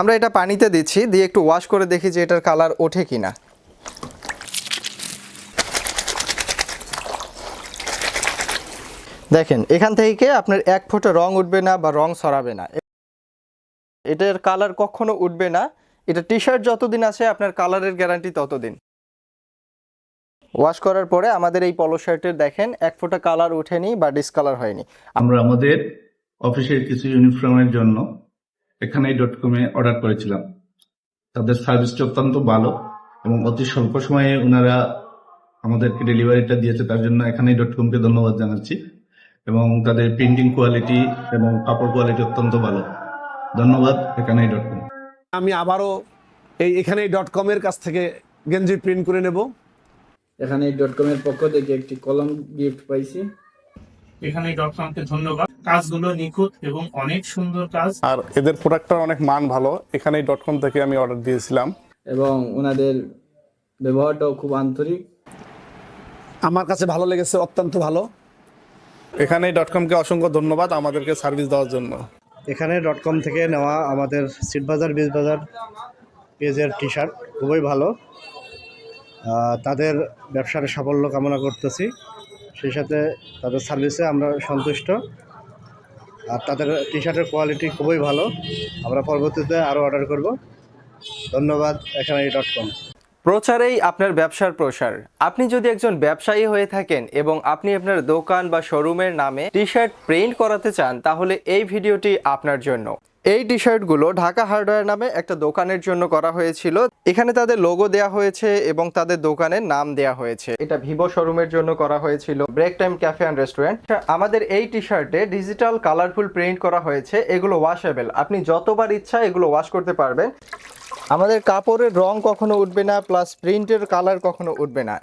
আমরা এটা পানিতে দিচ্ছি, দিয়ে একটু ওয়াশ করে দেখি যে এটার কালার ওঠে কিনা। দেখেন, এখান থেকে আপনার এক ফোঁটা রং উঠবে না বা রং সরাবে না। এটার কালার কখনো উঠবে না। এটা টি শার্ট যতদিন আছে, আপনার কালারের গ্যারান্টি ততদিন। ওয়াশ করার পরে আমাদের এই পলো শার্টের দেখেন, এক ফোঁটা কালার ওঠেনি বা ডিসকালার হয়নি। আমরা আমাদের অফিসের কিছু ইউনিফর্মের জন্য এখানে ডট কমে অর্ডার করেছিলাম। তাদের সার্ভিসটি অত্যন্ত ভালো এবং অতি স্বল্প সময়ে ওনারা আমাদেরকে ডেলিভারিটা দিয়েছে তার জন্য এখানে ডট কমকে ধন্যবাদ জানাচ্ছি। এবং তাদের প্রিন্টিং কোয়ালিটি এবং কাপড় কোয়ালিটি অত্যন্ত ভালো। ধন্যবাদ এখানে ডট কম আমি আবারও এই এখানে ডট কমের কাছ থেকে গেঞ্জি প্রিন্ট করে নেব। এখানে ডট কমের পক্ষ থেকে একটি কলম গিফট পাইছি। এখানে ডট কমকে ধন্যবাদ। কাজগুলো নিখুঁত এবং অনেক সুন্দর কাজ। আর এদের প্রোডাক্টটার অনেক মান ভালো। এখানেই ডট কম থেকে আমি অর্ডার দিয়েছিলাম। এবং ওনাদের ব্যবহারটাও খুব আন্তরিক। আমার কাছে ভালো লেগেছে অত্যন্ত ভালো। এখানেই ডট কমকে অসংখ্য ধন্যবাদ আমাদেরকে সার্ভিস দেওয়ার জন্য। এখানে ডট কম থেকে নেওয়া আমাদের সিট বাজার বিজ বাজার পেজের টি শার্ট খুবই ভালো। তাদের ব্যবসার সাফল্য কামনা করতেছি। সেই সাথে তাদের সার্ভিসে আমরা সন্তুষ্ট। আর তাদের টি শার্টের কোয়ালিটি খুবই ভালো। আমরা পরবর্তীতে আরও অর্ডার করব। ধন্যবাদ এখানে ডট কম প্রচারেই আপনার ব্যবসার প্রসার। আপনি যদি একজন ব্যবসায়ী হয়ে থাকেন এবং আপনি আপনার দোকান বা শোরুমের নামে টি শার্ট প্রিন্ট করাতে চান, তাহলে এই ভিডিওটি আপনার জন্য। এই টি শার্টগুলো ঢাকা হার্ডওয়্যার নামে একটা দোকানের জন্য করা হয়েছিল। এখানে তাদের লোগো দেয়া হয়েছে এবং তাদের দোকানের নাম দেয়া হয়েছে। এটা ভিভো শোরুমের জন্য করা হয়েছিল। Break time cafe and restaurant আমাদের এই টি শার্টে ডিজিটাল কালারফুল প্রিন্ট করা হয়েছে। এগুলো ওয়াশেবল আপনি যতবার ইচ্ছা এগুলো ওয়াশ করতে পারবেন। আমাদের কাপড়ের রং কখনো উঠবে না প্লাস প্রিন্টের কালার কখনো উঠবে না।